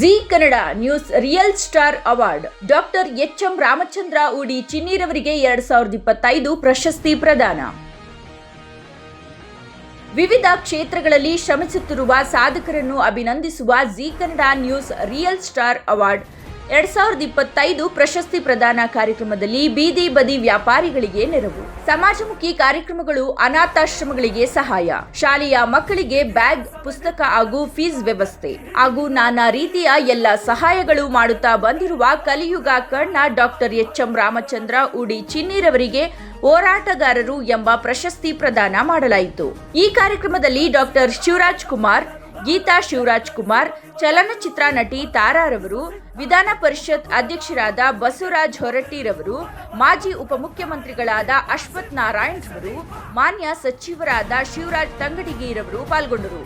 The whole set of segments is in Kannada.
Zee Kannada news real star award. Doctor H M Ramachandra Udi ಚಿನ್ನೀರವರಿಗೆ ಎರಡ್ ಸಾವಿರದ ಇಪ್ಪತ್ತೈದು ಪ್ರಶಸ್ತಿ ಪ್ರದಾನ. ವಿವಿಧ ಕ್ಷೇತ್ರಗಳಲ್ಲಿ ಶ್ರಮಿಸುತ್ತಿರುವ ಸಾಧಕರನ್ನು ಅಭಿನಂದಿಸುವ Zee Kannada news real star award. ಎರಡ್ ಸಾವಿರದ ಇಪ್ಪತ್ತೈದು ಪ್ರಶಸ್ತಿ ಪ್ರದಾನ ಕಾರ್ಯಕ್ರಮದಲ್ಲಿ ಬೀದಿ ಬದಿ ವ್ಯಾಪಾರಿಗಳಿಗೆ ನೆರವು. ಸಮಾಜಮುಖಿ ಕಾರ್ಯಕ್ರಮಗಳು, ಅನಾಥಾಶ್ರಮಗಳಿಗೆ ಸಹಾಯ. ಶಾಲೆಯ ಮಕ್ಕಳಿಗೆ ಬ್ಯಾಗ್, ಪುಸ್ತಕ ಹಾಗೂ ಫೀಸ್ ವ್ಯವಸ್ಥೆ. ಹಾಗೂ ನಾನಾ ರೀತಿಯ ಎಲ್ಲ ಸಹಾಯಗಳು ಮಾಡುತ್ತಾ ಬಂದಿರುವ Kaliyuga Karna doctor H M Ramachandra Udi ಚಿನ್ನೀರವರಿಗೆ ಹೋರಾಟಗಾರರು ಎಂಬ ಪ್ರಶಸ್ತಿ ಪ್ರದಾನ ಮಾಡಲಾಯಿತು. ಈ ಕಾರ್ಯಕ್ರಮದಲ್ಲಿ ಡಾಕ್ಟರ್ ಶಿವರಾಜ್ ಕುಮಾರ್ ಗೀತಾ ಶಿವರಾಜ್ ಕುಮಾರ್, ಚಲನಚಿತ್ರ ನಟಿ ತಾರಾರವರು ವಿಧಾನ ಪರಿಷತ್ ಅಧ್ಯಕ್ಷರಾದ ಬಸವರಾಜ್ ಹೊರಟ್ಟಿರವರು ಮಾಜಿ ಉಪಮುಖ್ಯಮಂತ್ರಿಗಳಾದ ಅಶ್ವಥ್ ನಾರಾಯಣ್ ರವರು, ಮಾನ್ಯ ಸಚಿವರಾದ ಶಿವರಾಜ್ ತಂಗಡಿಗಿರವರು ಪಾಲ್ಗೊಂಡರು.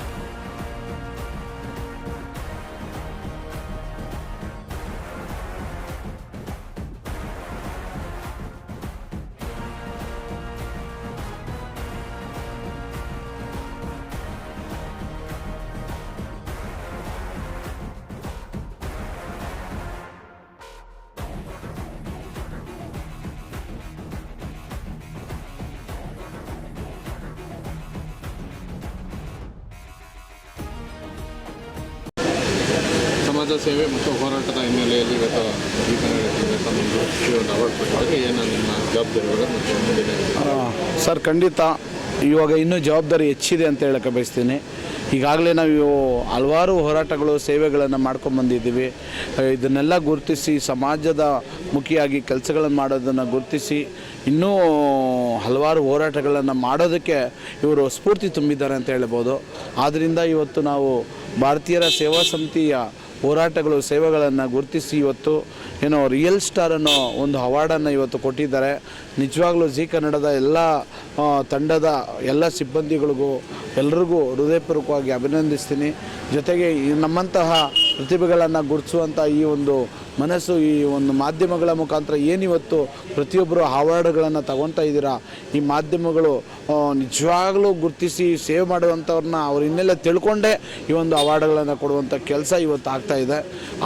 ಸಮಾಜ ಸೇವೆ ಮತ್ತು ಹೋರಾಟದ ಹಿನ್ನೆಲೆಯಲ್ಲಿ ಇವತ್ತು ನಿಮ್ಮ ಸರ್, ಖಂಡಿತ ಇವಾಗ ಇನ್ನೂ ಜವಾಬ್ದಾರಿ ಹೆಚ್ಚಿದೆ ಅಂತ ಹೇಳಕ್ಕೆ ಬಯಸ್ತೀನಿ. ಈಗಾಗಲೇ ನಾವು ಹಲವಾರು ಹೋರಾಟಗಳು, ಸೇವೆಗಳನ್ನು ಮಾಡ್ಕೊಂಬಂದಿದ್ದೀವಿ ಇದನ್ನೆಲ್ಲ ಗುರುತಿಸಿ ಸಮಾಜದ ಮುಖಿಯಾಗಿ ಕೆಲಸಗಳನ್ನು ಮಾಡೋದನ್ನು ಗುರುತಿಸಿ ಇನ್ನೂ ಹಲವಾರು ಹೋರಾಟಗಳನ್ನು ಮಾಡೋದಕ್ಕೆ ಇವರು ಸ್ಫೂರ್ತಿ ತುಂಬಿದ್ದಾರೆ ಅಂತ ಹೇಳ್ಬೋದು. ಆದ್ದರಿಂದ ಇವತ್ತು ನಾವು ಭಾರತೀಯರ ಸೇವಾ ಸಮಿತಿಯ ಹೋರಾಟಗಳು, ಸೇವೆಗಳನ್ನು ಗುರುತಿಸಿ ಇವತ್ತು ಏನೋ ರಿಯಲ್ ಸ್ಟಾರ್ ಅನ್ನೋ ಒಂದು ಅವಾರ್ಡನ್ನು ಇವತ್ತು ಕೊಟ್ಟಿದ್ದಾರೆ. ನಿಜವಾಗ್ಲೂ ಜಿ ಕನ್ನಡದ ಎಲ್ಲ ತಂಡದ ಎಲ್ಲ ಸಿಬ್ಬಂದಿಗಳಿಗೂ, ಎಲ್ರಿಗೂ ಹೃದಯಪೂರ್ವಕವಾಗಿ ಅಭಿನಂದಿಸ್ತೀನಿ. ಜೊತೆಗೆ ನಮ್ಮಂತಹ ಪ್ರತಿಭೆಗಳನ್ನು ಗುರುತಿಸುವಂಥ ಈ ಒಂದು ಮನಸ್ಸು ಈ ಒಂದು ಮಾಧ್ಯಮಗಳ ಮುಖಾಂತರ ಏನಿವತ್ತು ಪ್ರತಿಯೊಬ್ಬರು ಅವಾರ್ಡ್ಗಳನ್ನು ತಗೊತಾ ಇದ್ದೀರಾ? ಈ ಮಾಧ್ಯಮಗಳು ನಿಜವಾಗಲೂ ಗುರುತಿಸಿ ಸೇವ್ ಮಾಡುವಂಥವ್ರನ್ನ ಅವ್ರು ಇನ್ನೆಲ್ಲ ತಿಳ್ಕೊಂಡೇ ಈ ಒಂದು ಅವಾರ್ಡ್ಗಳನ್ನು ಕೊಡುವಂಥ ಕೆಲಸ ಇವತ್ತು ಆಗ್ತಾ ಇದೆ.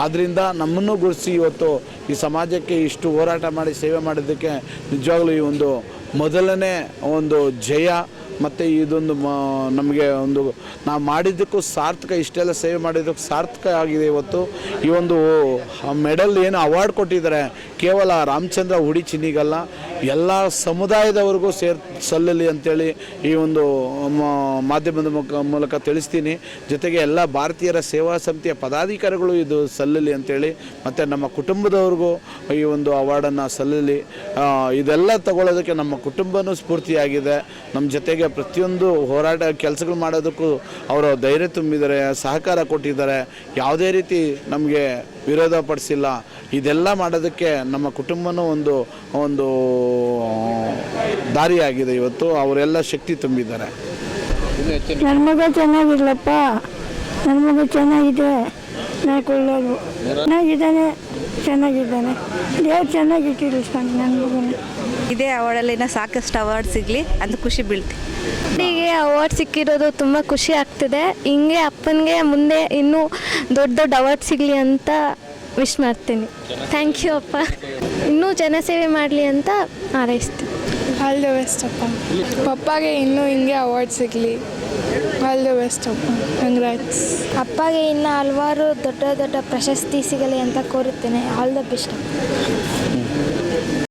ಆದ್ದರಿಂದ ನಮ್ಮನ್ನು ಗುರುತಿಸಿ ಇವತ್ತು ಈ ಸಮಾಜಕ್ಕೆ ಇಷ್ಟು ಹೋರಾಟ ಮಾಡಿ ಸೇವೆ ಮಾಡಿದ್ದಕ್ಕೆ ನಿಜವಾಗ್ಲೂ ಈ ಒಂದು ಮೊದಲನೇ ಒಂದು ಜಯ. ಮತ್ತು ಇದೊಂದು ನಮಗೆ ಒಂದು, ನಾವು ಮಾಡಿದ್ದಕ್ಕೂ ಸಾರ್ಥಕ, ಇಷ್ಟೆಲ್ಲ ಸೇವೆ ಮಾಡಿದ್ದಕ್ಕೂ ಸಾರ್ಥಕ ಆಗಿದೆ ಇವತ್ತು. ಈ ಒಂದು ಮೆಡಲ್ ಏನು ಅವಾರ್ಡ್ ಕೊಟ್ಟಿದ್ದಾರೆ. ಕೇವಲ ರಾಮಚಂದ್ರ ಹುಡಿ ಚಿನ್ನಿಗಲ್ಲ. ಎಲ್ಲ ಸಮುದಾಯದವರಿಗೂ ಸೇರ್ ಸಲ್ಲಲಿ ಅಂತೇಳಿ ಈ ಒಂದು ಮಾಧ್ಯಮದ ಮೂಲಕ ತಿಳಿಸ್ತೀನಿ. ಜೊತೆಗೆ ಎಲ್ಲ ಭಾರತೀಯರ ಸೇವಾ ಸಮಿತಿಯ ಪದಾಧಿಕಾರಿಗಳು ಇದು ಸಲ್ಲಲಿ ಅಂತೇಳಿ, ಮತ್ತು ನಮ್ಮ ಕುಟುಂಬದವ್ರಿಗೂ ಈ ಒಂದು ಅವಾರ್ಡನ್ನು ಸಲ್ಲಲಿ. ಇದೆಲ್ಲ ತಗೊಳ್ಳೋದಕ್ಕೆ ನಮ್ಮ ಕುಟುಂಬನೂ ಸ್ಫೂರ್ತಿಯಾಗಿದೆ. ನಮ್ಮ ಜೊತೆಗೆ ಪ್ರತಿಯೊಂದು ಹೋರಾಟ ಕೆಲಸಗಳು ಮಾಡೋದಕ್ಕೂ ಅವರು ಧೈರ್ಯ ತುಂಬಿದ್ದಾರೆ, ಸಹಕಾರ ಕೊಟ್ಟಿದ್ದಾರೆ. ಯಾವುದೇ ರೀತಿ ನಮಗೆ ವಿರೋಧ ಪಡಿಸಿಲ್ಲ. ಇದೆಲ್ಲ ಮಾಡೋದಕ್ಕೆ ನಮ್ಮ ಕುಟುಂಬನೂ ಒಂದು ಒಂದು ದಾರಿಯಾಗಿದೆ ಇವತ್ತು. ಅವರೆಲ್ಲ ಶಕ್ತಿ ತುಂಬಿದ್ದಾರೆ. ನನ್ನ ಮಗ ಚೆನ್ನಾಗಿರ್ಲಪ್ಪ ನನ್ನ ಮಗ ಚೆನ್ನಾಗಿದೆ ನಾಯ್ಕೊಳ್ಳೋದು ಚೆನ್ನಾಗಿದ್ದಾನೆ ಚೆನ್ನಾಗಿದ್ದಾನೆ. ದೇವ್ರು ಚೆನ್ನಾಗಿಟ್ಟಿರಲಿ ಸರ್ ನನ್ನ ಮಗನ. ಇದೇ ಅವಾರ್ಡಲ್ಲಿನ ಸಾಕಷ್ಟು ಅವಾರ್ಡ್ ಸಿಗಲಿ ಅಂತ ಖುಷಿ ಬೀಳ್ತಿ. ಅಪ್ಪನಿಗೆ ಅವಾರ್ಡ್ ಸಿಕ್ಕಿರೋದು ತುಂಬ ಖುಷಿ ಆಗ್ತಿದೆ. ಹಿಂಗೆ ಅಪ್ಪನಿಗೆ ಮುಂದೆ ಇನ್ನೂ ದೊಡ್ಡ ದೊಡ್ಡ ಅವಾರ್ಡ್ ಸಿಗಲಿ ಅಂತ ವಿಶ್ ಮಾಡ್ತೀನಿ. ಥ್ಯಾಂಕ್ ಯು ಅಪ್ಪ. ಇನ್ನೂ ಜನಸೇವೆ ಮಾಡಲಿ ಅಂತ ಹಾರೈಸ್ತೀನಿ. ಆಲ್ ದ ಬೆಸ್ಟ್ ಅಪ್ಪ. ಪಪ್ಪಾಗೆ ಇನ್ನೂ ಹಿಂಗೆ ಅವಾರ್ಡ್ ಸಿಗಲಿ. ಆಲ್ ದ ಬೆಸ್ಟ್ ಅಪ್ಪ. ಕಂಗ್ರಾಟ್ಸ್ ಅಪ್ಪಗೆ ಇನ್ನು ಹಲವಾರು ದೊಡ್ಡ ದೊಡ್ಡ ಪ್ರಶಸ್ತಿ ಸಿಗಲಿ ಅಂತ ಕೋರುತ್ತೇನೆ. All the best